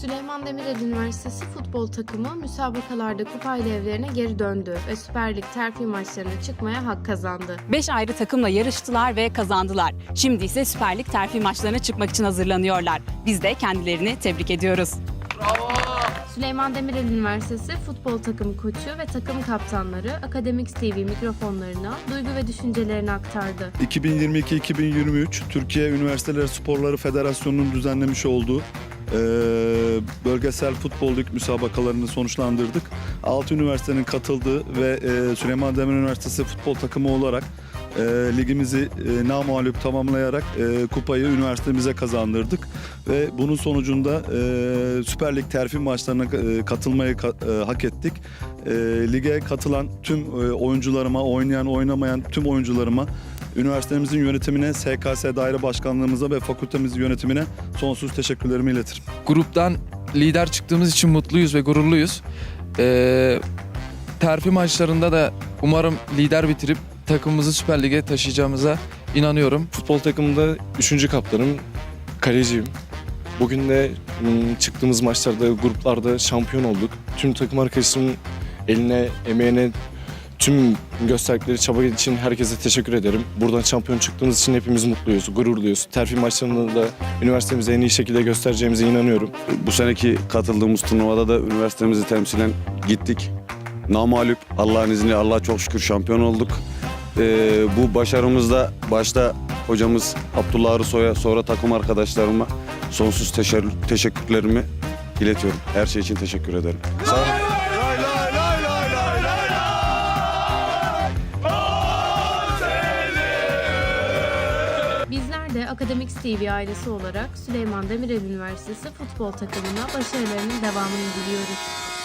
Süleyman Demirel Üniversitesi futbol takımı müsabakalarda kupayla evlerine geri döndü ve Süper Lig terfi maçlarına çıkmaya hak kazandı. 5 ayrı takımla yarıştılar ve kazandılar. Şimdi ise Süper Lig terfi maçlarına çıkmak için hazırlanıyorlar. Biz de kendilerini tebrik ediyoruz. Süleyman Demirel Üniversitesi futbol takımı koçu ve takım kaptanları Akademik TV mikrofonlarına duygu ve düşüncelerini aktardı. 2022-2023 Türkiye Üniversiteler Sporları Federasyonu'nun düzenlemiş olduğu eee, bölgesel futbol lig müsabakalarını sonuçlandırdık. 6 üniversitenin katıldığı ve eee, Süleyman Demirel Üniversitesi futbol takımı olarak eee, ligimizi eee, namağlup tamamlayarak eee, kupayı üniversitemize kazandırdık ve bunun sonucunda eee, Süper Lig terfi maçlarına eee, katılmayı ka- eee, hak ettik. Eee, lige katılan tüm eee, oyuncularıma, oynayan, oynamayan tüm oyuncularıma Üniversitemizin yönetimine, SKS daire başkanlığımıza ve fakültemizin yönetimine sonsuz teşekkürlerimi iletirim. gruptan lider çıktığımız için mutluyuz ve gururluyuz. Ee, terfi maçlarında da umarım lider bitirip takımımızı Süper Lig'e taşıyacağımıza inanıyorum. Futbol takımında 3. kaptanım, kaleciyim. Bugün de ım, çıktığımız maçlarda, gruplarda şampiyon olduk. Tüm takım arkadaşımın eline, emeğine, tüm gösterdikleri çaba için herkese teşekkür ederim. Buradan şampiyon çıktığımız için hepimiz mutluyuz, gururluyuz. Terfi maçlarında da üniversitemizi en iyi şekilde göstereceğimize inanıyorum. Bu seneki katıldığımız turnuvada da üniversitemizi temsilen gittik. Namalup Allah'ın izniyle Allah'a çok şükür şampiyon olduk. Ee, bu başarımızda başta hocamız Abdullah Arısoy'a sonra takım arkadaşlarıma sonsuz teşekkürlerimi iletiyorum. Her şey için teşekkür ederim. Sağ olun. Bizler de Akademik TV ailesi olarak Süleyman Demirel Üniversitesi futbol takımına başarılarının devamını diliyoruz.